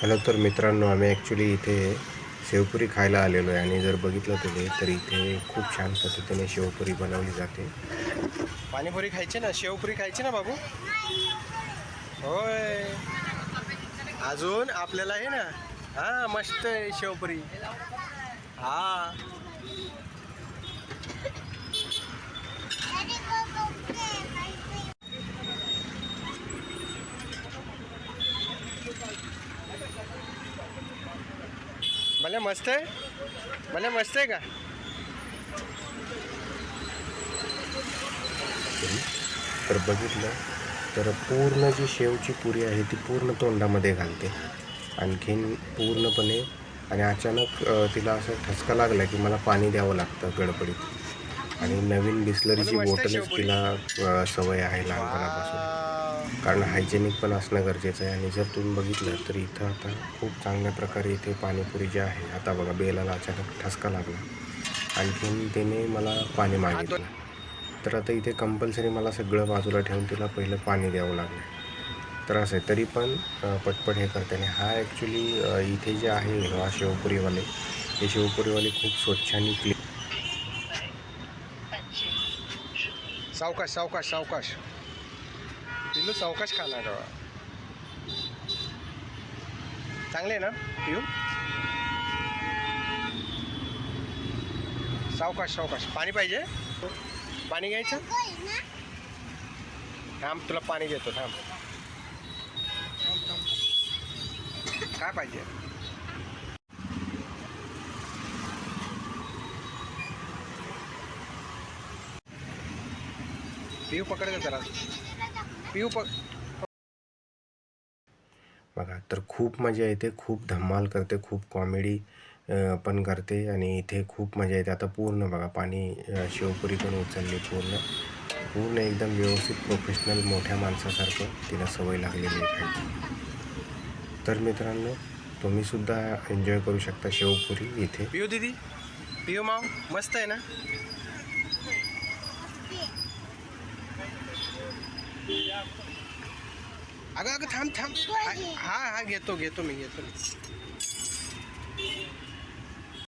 Hello तर मित्रांनो आम्ही ॲक्च्युली इथे शेवपुरी खायला आलेलो आहे आणि जर बघितलं तुम्ही तर इथे खूप छान पद्धतीने शेवपुरी बनवली जाते. पाणीपुरी खायची ना? शेवपुरी खायची ना बाबू? होय. अजून आपल्याला आहे ना? हा मस्त आहे शेवपुरी. हा. भले मस्त आहे भले मस्त आहे का तर बघितलं तर पूर्ण जी शेवची पुरी आहे ती पूर्ण तोंडामध्ये घालते आणखीन पूर्णपणे आणि अचानक तिला असं ठसका लागला की मला पाणी द्यावं लागतं गडबडीत आणि नवीन बिस्लरीची बॉटलच. तिला सवय आहे लहानपणापासून. कारण हायजेनिक पण असणं गरजेचं आहे. आणि जर तुम्ही बघितलं तर इथं आता खूप चांगल्या प्रकारे इथे पाणीपुरी जी आहे आता बघा बेलाला अचानक ठसका लागला. आणखीन त्याने मला पाणी मागितलं. तर आता इथे कंपल्सरी मला सगळं बाजूला ठेवून तिला पहिलं पाणी द्यावं लागलं. तर असं आहे तरी पण पटपट हे करते. आणि हा ॲक्च्युली इथे जे आहे हा शिवपुरीवाले हे शिवपुरीवाले खूप स्वच्छ आणि क्लीन सावकाश सावकाश सावकाश. पिलू सावकाश खाणार का चांगले आहे ना पिऊ? सावकाश सावकाश. पाणी पाहिजे? पाणी घ्यायचं? थांब तुला पाणी देतो थांब. काय पाहिजे? पिऊ पकड जरा. पिऊ बघा तर खूप मजा येते खूप धमाल करते खूप कॉमेडी पण करते आणि इथे खूप मजा येते. आता पूर्ण बघा पाणी शेवपुरी पण उचलली पूर्ण. पूर्ण एकदम व्यवस्थित प्रोफेशनल मोठ्या माणसासारखं तिला सवय लागलेली आहे तर मित्रांनो तुम्हीसुद्धा एन्जॉय करू शकता शेवपुरी इथे. पिऊ दीदी पिऊ माव मस्त आहे ना? अगं अगं थांब थांब. हा हा हा, घेतो घेतो मी घेतो मी.